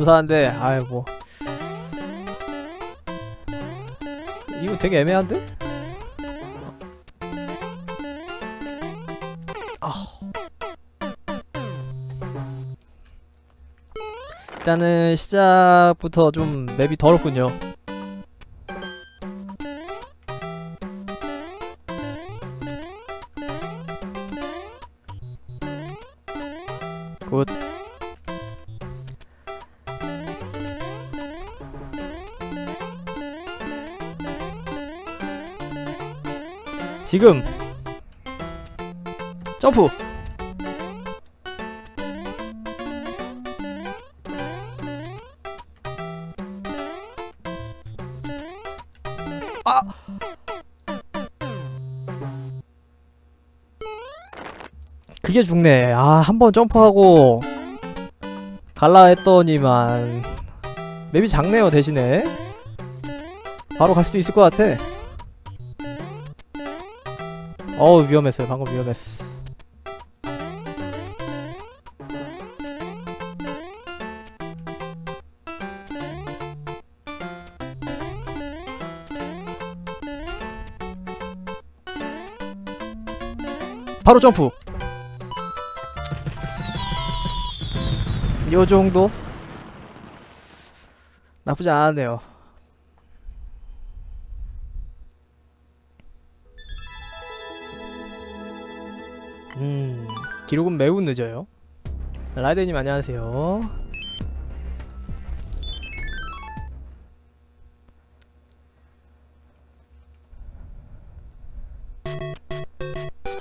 감사한데, 아이고. 이거 되게 애매한데? 아. 일단은 시작부터 좀 맵이 더럽군요. 지금 점프. 아! 그게 죽네. 아 한 번 점프하고 갈라 했더니만 맵이 작네요 대신에. 바로 갈 수도 있을 것 같아 어우 위험했어요. 방금 위험했어. 바로 점프. 요 정도? 나쁘지 않았네요 기록은 매우 늦어요. 라이데님 안녕하세요.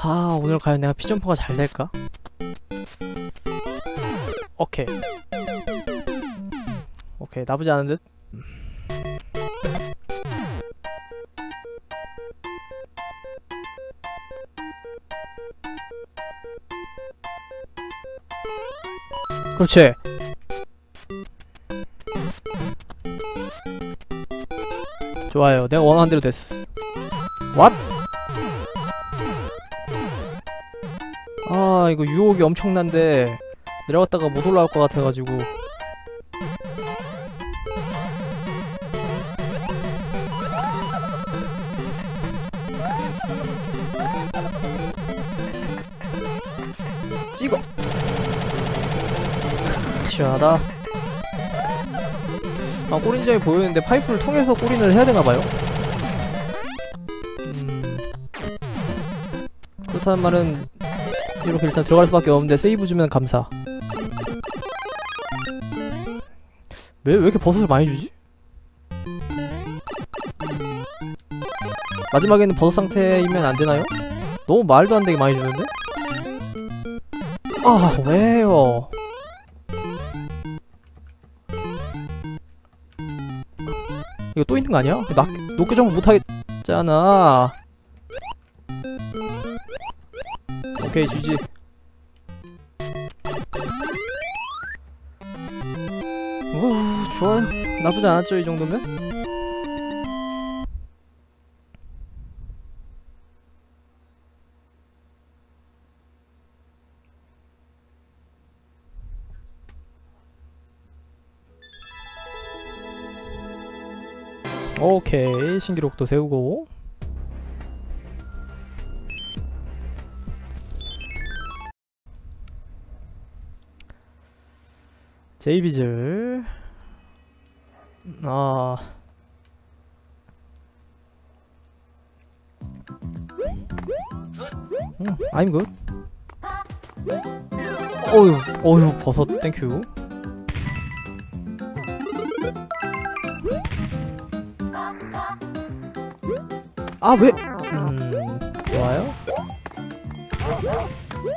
아 오늘 과연 내가 피점프가 잘 될까? 오케이. 오케이 나쁘지 않은 듯 그렇지. 좋아요. 내가 원하는 대로 됐어. 왓? 아 이거 유혹이 엄청난데 내려갔다가 못 올라올 것 같아가지고. 찍어 시원하다 아 꼬린점이 보이는데 파이프를 통해서 꼬린을 해야 되나봐요 음 그렇다는 말은 이렇게 일단 들어갈 수밖에 없는데 세이브 주면 감사 왜, 왜 이렇게 버섯을 많이 주지? 마지막에는 버섯 상태이면 안 되나요? 너무 말도 안 되게 많이 주는데? 아, 왜요? 이거 또 있는 거 아니야? 낙, 높게 점프 못하겠잖아. 오케이, GG. 오, 좋아요. 나쁘지 않았죠, 이 정도면? 오케이, 신기록도 세우고. 제이비즐. 아. 음, I'm good. 어휴 어휴 버섯 땡큐 아 왜? 음 좋아요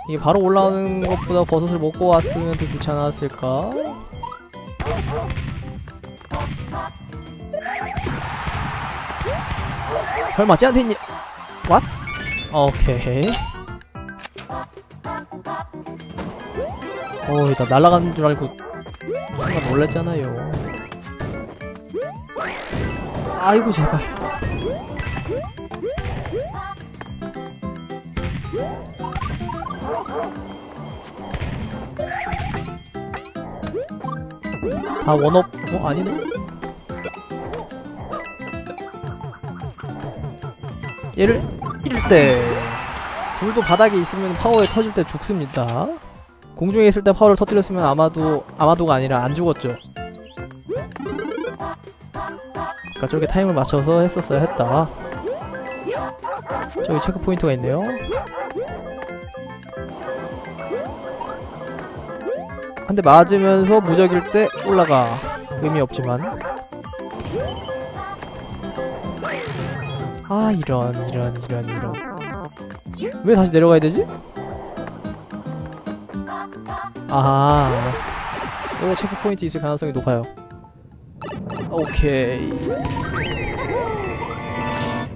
이게 바로 올라오는 것보다 버섯을 먹고 왔으면 더 좋지 않았을까? 설마 쟤한테? What? 오케이 어이 나 날아가는 줄 알고 순간 놀랬잖아요 아이고 제발 다 원업? 어 아니네? 얘를 이럴 때 둘도 바닥에 있으면 파워에 터질 때 죽습니다. 공중에 있을 때 파워를 터뜨렸으면 아마도 아마도가 아니라 안 죽었죠. 그러니까 저렇게 타임을 맞춰서 했었어야 했다. 저기 체크 포인트가 있네요 한 대 맞으면서 무적일 때 올라가. 의미 없지만. 아 이런 이런 이런 이런. 왜 다시 내려가야 되지? 아하. 이거 체크 포인트 있을 가능성이 높아요. 오케이.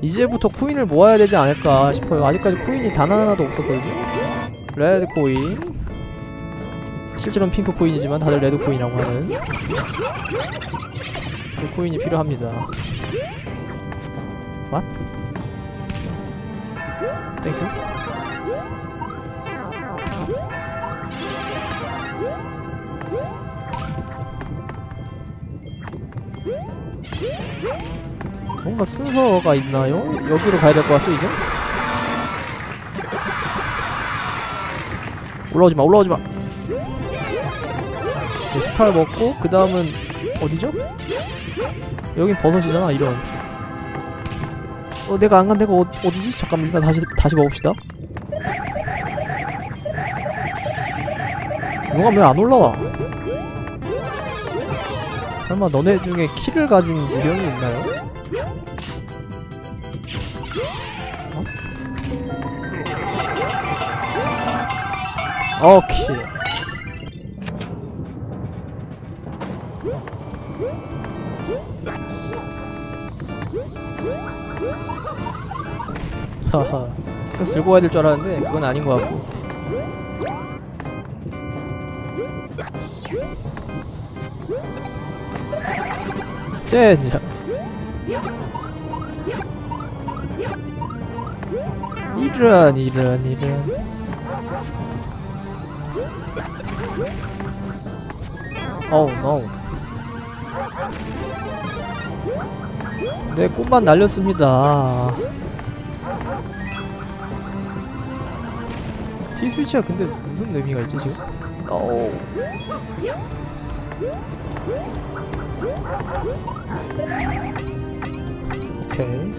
이제부터 코인을 모아야 되지 않을까 싶어요. 아직까지 코인이 단 하나도 없었거든요. 레드 코인 실제로는 핑크 코인이지만 다들 레드 코인이라고 하는 그 코인이 필요합니다 What? 땡큐 뭔가 순서가 있나요? 여기로 가야 될 것 같죠 이제? 올라오지 마 올라오지 마 네, 스타를 먹고 그 다음은 어디죠? 여긴 버섯이잖아 이런 어 내가 안 간 데가 어, 어디지? 잠깐 일단 다시 다시 먹읍시다 너가 왜 안 올라와? 설마 너네 중에 키를 가진 유령이 있나요? What? 오케이 들고 가야 될 줄 알았는데 그건 아닌 것 같고 젠장 이런 이런 이런 어우 노. 내 꽃만 날렸습니다. 히 스위치가 근데 무슨 의미가 있지 지금? 어우. 오케이.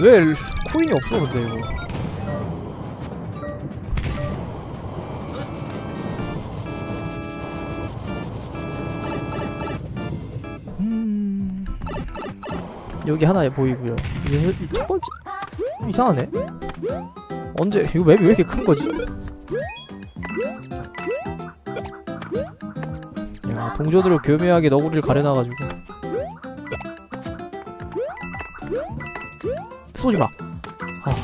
왜 일- 코인이 없어 근데 이거 여기 하나 보이고요 이게 이- 첫 번째 이상하네 언제 이거 맵이 왜 이렇게 큰 거지? 야 동전으로 교묘하게 너구리를 가려놔가지고 쏘지 마. 아.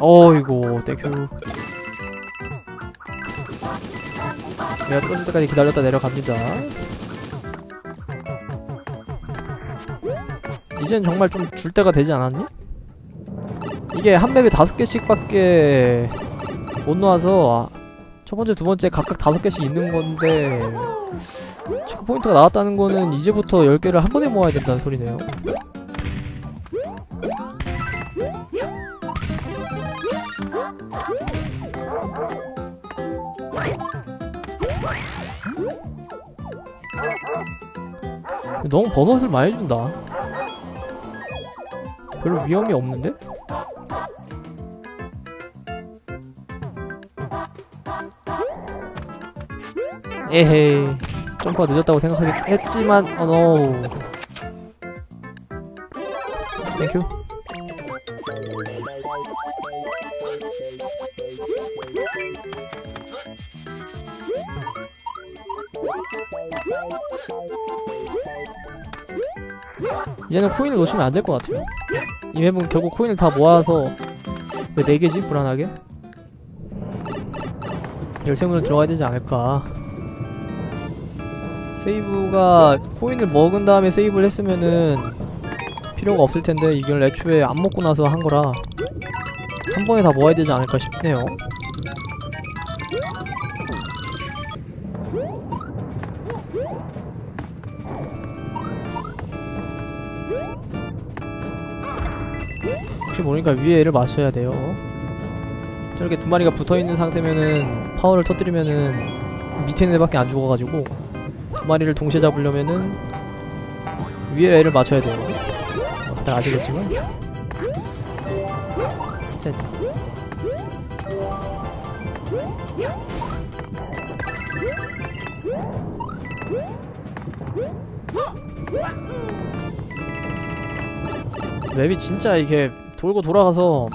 어이구, 땡큐. 내가 떨어질 때까지 기다렸다 내려갑니다. 이젠 정말 좀 줄 때가 되지 않았니? 이게 한 맵에 다섯 개씩 밖에 못 놓아서 아, 첫 번째, 두 번째 각각 다섯 개씩 있는 건데 체크 포인트가 나왔다는 거는 이제부터 10개를 한 번에 모아야 된다는 소리네요. 너무 버섯을 많이 준다. 별로 위험이 없는데? 에헤이 점프가 늦었다고 생각하긴 했지만 어노 땡큐 이제는 코인을 놓치면 안 될 것 같아요 이 맵은 결국 코인을 다 모아서 왜 4개지? 불안하게? 열쇠문으로 들어가야 되지 않을까 세이브가 코인을 먹은 다음에 세이브를 했으면은 필요가 없을 텐데 이걸 애초에 안 먹고 나서 한 거라 한 번에 다 모아야 되지 않을까 싶네요 혹시 모르니까 위에 애를 맞춰야 돼요. 저렇게 두 마리가 붙어있는 상태면은 파워를 터뜨리면은 밑에 있는 애밖에 안 죽어가지고 두 마리를 동시에 잡으려면은 위에 애를 맞춰야 돼요. 어, 다들 아시겠지만. 셋. 맵이 진짜 이게 돌고 돌아가서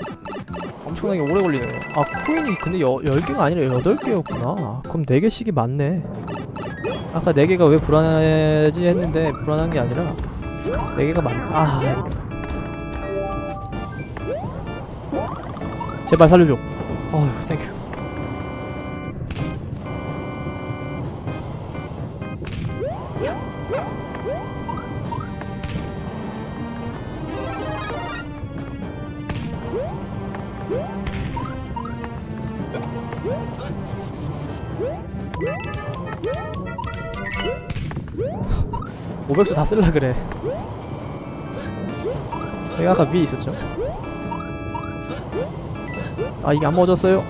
엄청나게 오래 걸리네요. 아 코인이 근데 여, 10개가 아니라 8개였구나. 그럼 4개씩이 맞네. 아까 4개가 왜 불안하지 했는데 불안한 게 아니라 4개가 맞네 아. 제발 살려줘. 어휴 땡큐 오백수 다 쓸라 그래. 내가 아까 위에 있었죠? 아 이게 안 먹어졌어요.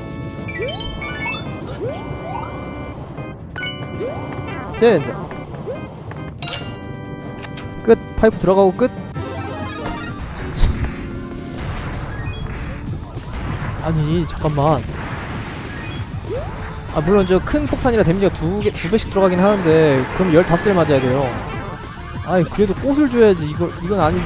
젠장 끝. 파이프 들어가고 끝. 아니 잠깐만. 아 물론 저 큰 폭탄이라 데미지가 두, 개, 두 배씩 들어가긴 하는데 그럼 15대 맞아야 돼요 아이 그래도 꽃을 줘야지. 이거, 이건 아니지.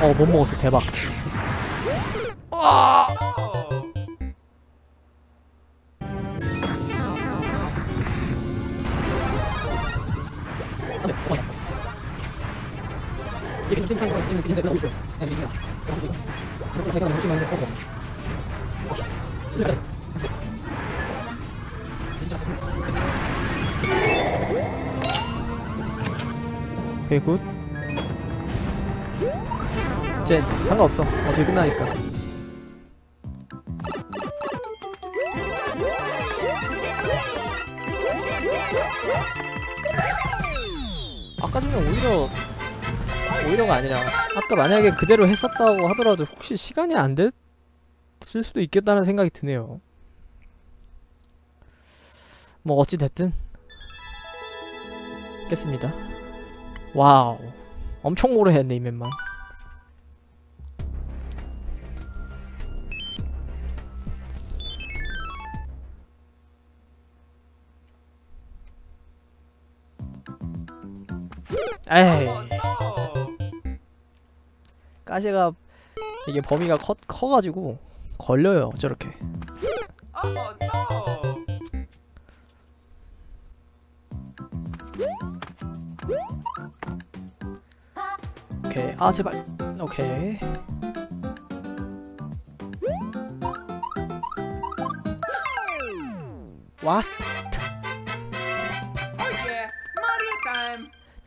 어못 먹었어. 대박 끝나니까. 아까 전에 오히려 오히려가 아니라 아까 만약에 그대로 했었다고 하더라도 혹시 시간이 안 됐을 수도 있겠다는 생각이 드네요. 뭐 어찌 됐든. 깼습니다. 와우. 엄청 오래 했네 이 맵만 에이. 가시가 이게 범위가 커, 커가지고 걸려요 저렇게. 오케이. 아 제발. 오케이. 와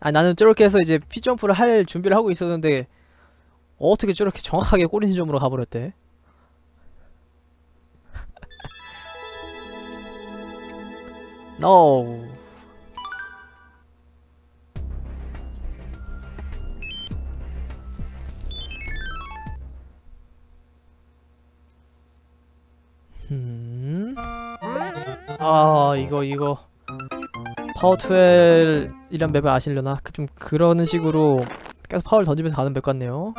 아 나는 저렇게 해서 이제 피점프를 할 준비를 하고 있었는데 어떻게 저렇게 정확하게 꼬리 지점으로 가버렸대? No. 음. 아 이거 이거 파워 12이란 맵을 아시려나? 그좀 그러는 식으로 계속 파워를 던지면서 가는 맵 같네요!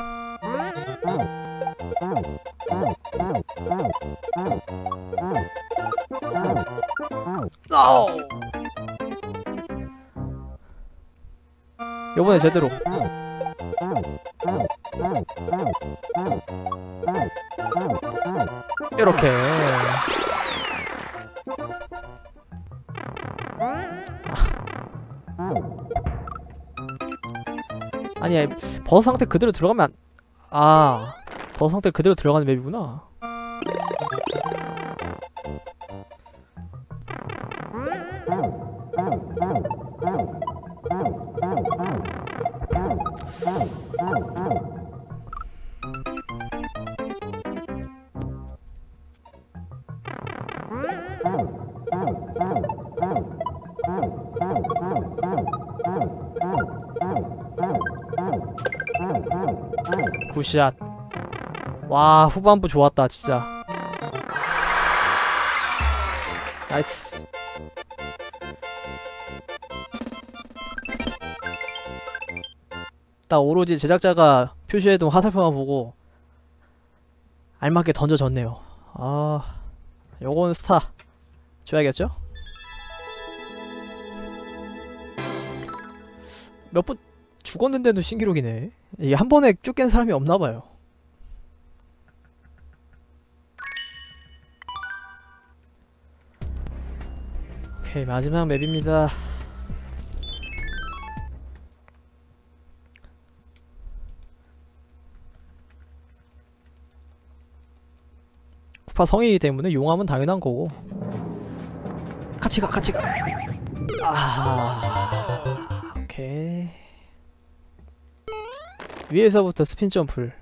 요번에 제대로 이렇게 아니 버섯 상태 그대로 들어가면 안... 아 버섯 상태 그대로 들어가는 맵이구나 굿샷. 와 후반부 좋았다 진짜. 나이스. 딱 오로지 제작자가 표시해둔 화살표만 보고 알맞게 던져졌네요. 아 요건 스타 줘야겠죠? 몇번 죽었는데도 신기록이네. 이게 한 번에 쭉 깬 사람이 없나봐요. 오케이 마지막 맵입니다. 쿠파 성이기 때문에 용암은 당연한 거고. 같이 가 같이 가. 아... 위에서부터 스핀 점프를.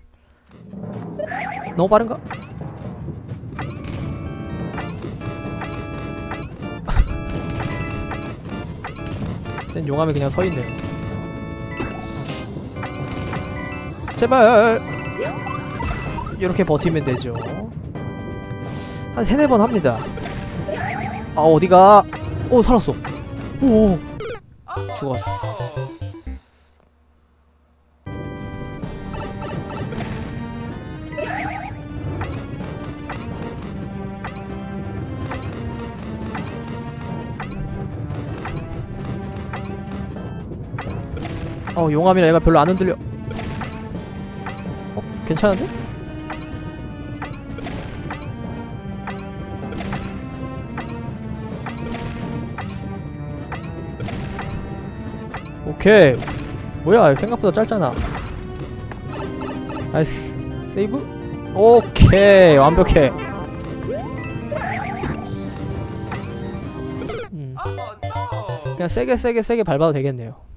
너무 빠른가? 쟨 용암에 그냥 서있네요. 제발! 이렇게 버티면 되죠. 한 세네 번 합니다. 아 어디가? 오 살았어. 오 죽었어 어 용암이라 얘가 별로 안 흔들려 어? 괜찮은데? 오케이 뭐야 생각보다 짧잖아 나이스 세이브? 오케이 완벽해 음. 그냥 세게 세게 세게 밟아도 되겠네요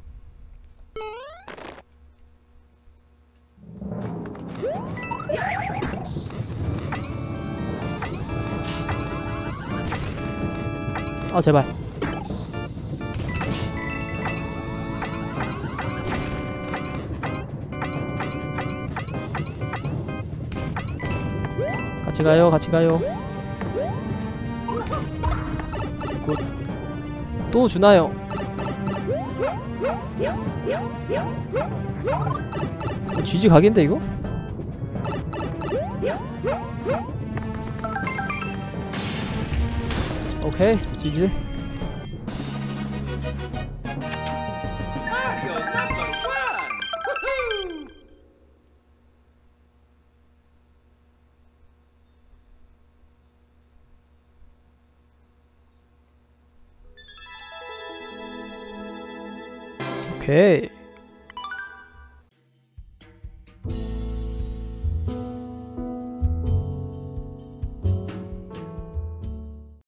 아 제발 같이 가요 같이 가요 굿. 또 주나요 어, GG 각인데 이거? 오케이 GG